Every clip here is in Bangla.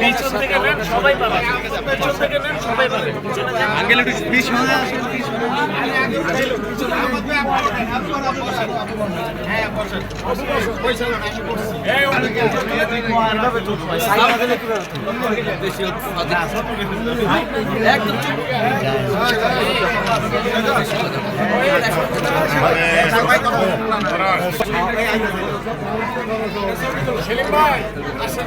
পিছন থেকে নেন, সবাই পাবে। পিছন থেকে নেন, সবাই পাবে। আঙ্কেল একটু বিশ মনে সেলিম ভাই আসেন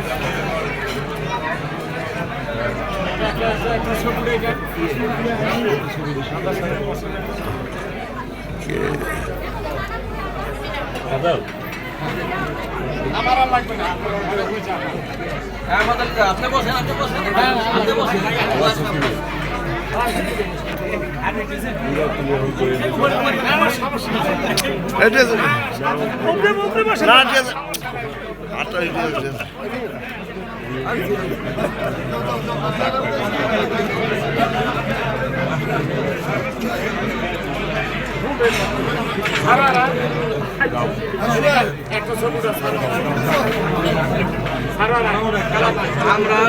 আপনি বসেন আপনি বসেন আপনি বসেন এটা আমরা